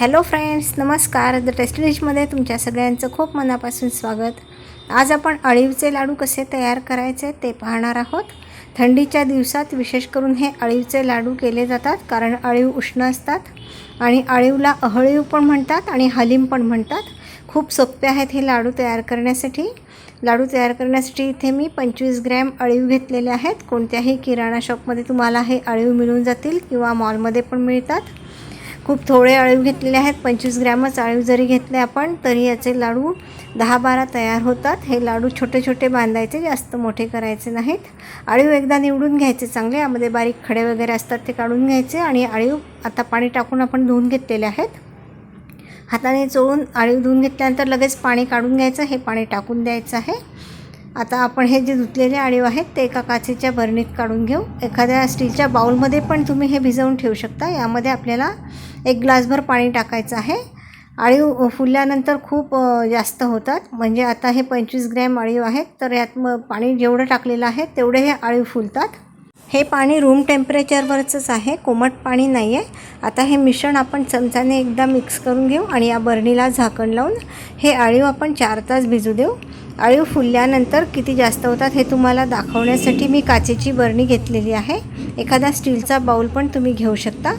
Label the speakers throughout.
Speaker 1: Hello friends नमस्कार. The tasty डिशमध्ये तुमच्या सगळ्यांचं खूप मनापासून स्वागत. आज आपण अळीवचे लाडू कसे तयार करायचे ते पाहणार आहोत. थंडीच्या दिवसात विशेष करून हे अळीवचे लाडू केले जातात कारण अळीव उष्ण असतात आणि अळीवला अहळीव पण म्हणतात आणि हलीम पण म्हणतात. खूप सोपे आहेत हे लाडू तयार करण्यासाठी. लाडू तयार करण्यासाठी इथे मी पंचवीस ग्रॅम अळीव घेतलेले आहेत. कोणत्याही किराणा शॉपमध्ये तुम्हाला हे अळीव मिळून जातील किंवा मॉलमध्ये पण मिळतात. खूप थोडे अळीव घेतलेले आहेत. पंचवीस ग्रॅमच अळीव जरी घेतले आपण तरी याचे लाडू दहा बारा तयार होतात. हे लाडू छोटे छोटे बांधायचे जास्त मोठे करायचे नाहीत. अळीव एकदा निवडून घ्यायचे चांगले. यामध्ये बारीक खडे वगैरे असतात ते काढून घ्यायचे आणि अळीव आता पाणी टाकून आपण धुवून घेतलेले आहेत. हाताने चोळून अळीव धुवून घेतल्यानंतर लगेच पाणी काढून घ्यायचं. हे पाणी टाकून द्यायचं आहे. आता आपण हे जे धुतलेले आळीव आहेत ते एका काचेच्या बरणीत काढून घेऊ. एखाद्या स्टीलच्या बाउलमध्ये पण तुम्ही हे भिजवून ठेवू शकता. यामध्ये आपल्याला एक ग्लासभर पाणी टाकायचं आहे. अळीव फुलल्यानंतर खूप जास्त होतात. म्हणजे आता हे पंचवीस ग्रॅम अळीव आहेत तर यात मग पाणी जेवढं टाकलेलं आहे तेवढे हे अळीव फुलतात. हे पाणी रूम टेम्परेचरवरचंच आहे कोमट पाणी नाही आहे आता हे मिश्रण आपण चमचाने एकदा मिक्स करून घेऊ आणि या बरणीला झाकण लावून हे अळीव आपण चार तास भिजू देऊ. अळीव फुलल्यानंतर किती जास्त होतात हे तुम्हाला दाखवण्यासाठी मी काचेची बरणी घेतलेली आहे. एखादा स्टीलचा बाऊल पण तुम्ही घेऊ शकता.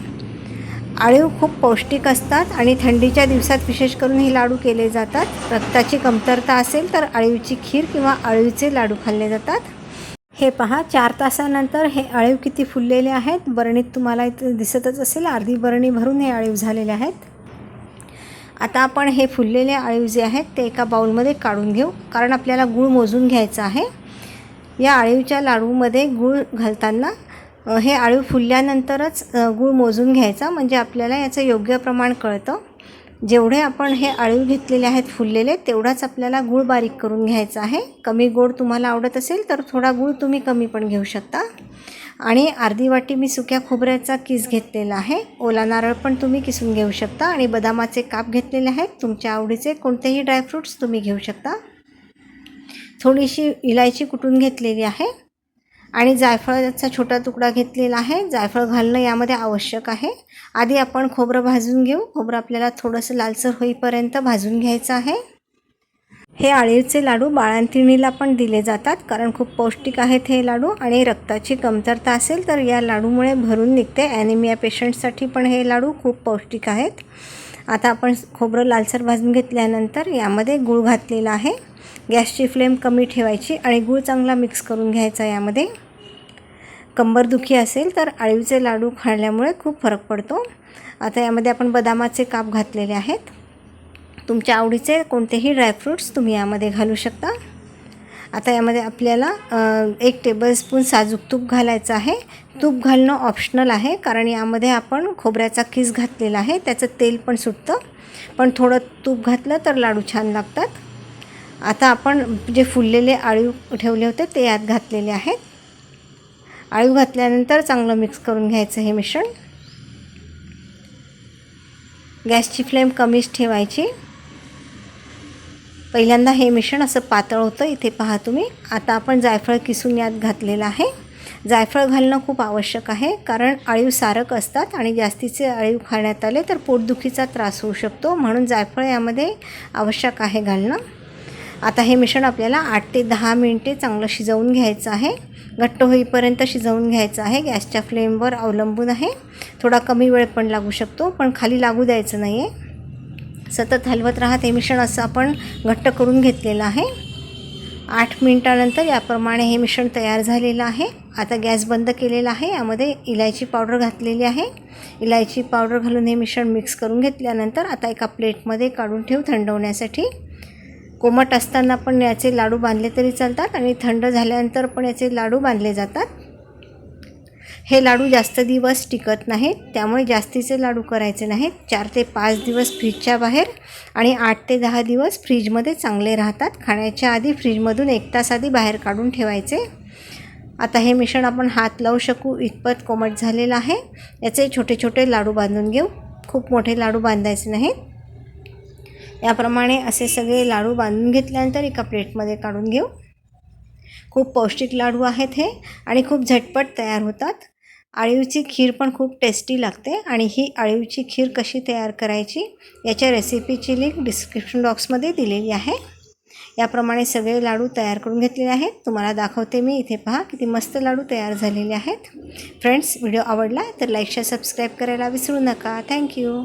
Speaker 1: आळीव खूप पौष्टिक असतात आणि थंडीच्या दिवसात विशेष करून हे लाडू केले जातात. रक्ताची कमतरता असेल तर आळीवची खीर किंवा आळीवचे लाडू खाल्ले जातात. हे पहा चार तासानंतर हे आळीव किती फुललेले आहेत? बरणीत तुम्हाला दिसतच असेल अर्धी बरणी भरून हे आळीव झालेले आहेत. आता आपण हे फुललेले आळीव जे आहेत ते एका बाउलमध्ये काढून घेऊ कारण आपल्याला गूळ मोजून घ्यायचा आहे. या आळीवच्या लाडूमध्ये गूळ घालताना हे आळू फुलल्यानंतरच गूळ मोजून घ्यायचा. म्हणजे आपल्याला याचं योग्य प्रमाण कळतं. जेवढे आपण हे आळू घेतलेले आहेत फुललेले तेवढाच आपल्याला गूळ बारीक करून घ्यायचा आहे. कमी गोड तुम्हाला आवडत असेल तर थोडा गूळ तुम्ही कमी पण घेऊ शकता. आणि अर्धी वाटी मी सुक्या खोबऱ्याचा किस घेतलेला आहे. ओला नारळ पण तुम्ही किसून घेऊ शकता. आणि बदामाचे काप घेतलेले आहेत. तुमच्या आवडीचे कोणतेही ड्रायफ्रूट्स तुम्ही घेऊ शकता. थोडीशी इलायची कुटून घेतलेली आहे. आणि जायफळाचा छोटा तुकडा घेतलेला आहे. जायफळ घालणं यामध्ये आवश्यक आहे. आधी आपण खोबरं भाजून घेऊ. खोबरं आपल्याला थोडंसं लालसर होईपर्यंत भाजून घ्यायचं आहे. हे आळीचे लाडू बाळंतिणीला पण दिले जातात कारण खूप पौष्टिक आहेत हे लाडू आणि रक्ताची कमतरता असेल तर या लाडूमुळे भरून निघते. ॲनिमिया पेशंटसाठी पण हे लाडू खूप पौष्टिक आहेत. आता आपण खोबरं लालसर भाजून घेतल्यानंतर यामध्ये गूळ घातलेला आहे. गॅसची फ्लेम कमी ठेवायची आणि गूळ चांगला मिक्स करून घ्यायचा यामध्ये. कंबरदुखी असेल तर आळीचे लाडू खाल्ल्यामुळे खूप फरक पडतो. आता यामध्ये आपण बदामाचे काप घातलेले आहेत. तुमच्या आवडीचे कोणतेही ड्रायफ्रूट्स तुम्ही यामध्ये घालू शकता. आता यामध्ये आपल्याला एक टेबलस्पून साजूक तूप घालायचं आहे. तूप घालणं ऑप्शनल आहे कारण यामध्ये आपण खोबऱ्याचा किस घातलेला आहे त्याचं तेल पण सुटतं. पण थोडं तूप घातलं तर लाडू छान लागतात. आता आपण जे फुललेले आळीव ठेवले होते ते यात घातलेले आहेत. आळीव घातल्यानंतर चांगलं मिक्स करून घ्यायचं हे मिश्रण. गॅसची फ्लेम कमीच ठेवायची. पहिल्यांदा हे मिश्रण असं पातळ होतं इथे पहा तुम्ही. आता आपण जायफळ किसून यात घातलेलं आहे. जायफळ घालणं खूप आवश्यक आहे कारण अळीव सारक असतात आणि जास्तीचे अळीव खाण्यात आले तर पोटदुखीचा त्रास होऊ शकतो. म्हणून जायफळ यामध्ये आवश्यक आहे घालणं. आता हे मिश्रण आपल्याला आठ ते दहा मिनटे चांगलं शिजवून घ्यायचं आहे. घट्ट होईपर्यंत शिजवून घ्यायचं आहे. गॅसच्या फ्लेमवर अवलंबून आहे. थोडा कमी वेळ पण लागू शकतो पण खाली लागू द्यायचं नाही आहे सतत हलवत राहा हे मिश्रण असं आपण घट्ट करून घेतलेलं आहे. आठ मिनटानंतर याप्रमाणे हे मिश्रण तयार झालेलं आहे. आता गॅस बंद केलेला आहे. यामध्ये इलायची पावडर घातलेली आहे. इलायची पावडर घालून हे मिश्रण मिक्स करून घेतल्यानंतर आता एका प्लेटमध्ये काढून ठेवू थंड होण्यासाठी कोमट असताना पण याचे लाडू बांधले तरी चालतात आणि थंड झाल्यानंतर पण याचे लाडू बांधले जातात. हे लाडू जास्त दिवस टिकत नाहीत त्यामुळे जास्तीचे लाडू करायचे नाहीत. चार ते पाच दिवस फ्रीजच्या बाहेर आणि आठ ते दहा दिवस फ्रीजमध्ये चांगले राहतात. खाण्याच्या आधी फ्रीजमधून एक तास आधी बाहेर काढून ठेवायचे. आता हे मिश्रण आपण हात लावू शकू. इतपत कोमट झालेलं आहे. याचे छोटे छोटे लाडू बांधून घेऊ. खूप मोठे लाडू बांधायचे नाहीत. याप्रमाणे असे सगळे लाडू बांधून घेतल्यानंतर एका प्लेटमध्ये काढून घेऊ. खूप पौष्टिक लाडू आहेत हे आणि खूप झटपट तयार होतात. अळीवची खीर पण खूप टेस्टी लागते आणि ही अळीवची खीर कशी तयार करायची याच्या रेसिपीची लिंक डिस्क्रिप्शन बॉक्समध्ये दिलेली आहे. याप्रमाणे सगळे लाडू तयार करून घेतलेले आहेत. तुम्हाला दाखवते मी. इथे पहा किती मस्त लाडू तयार झालेले आहेत. फ्रेंड्स व्हिडिओ आवडला तर लाईक शेअर सबस्क्राईब करायला विसरू नका. थँक्यू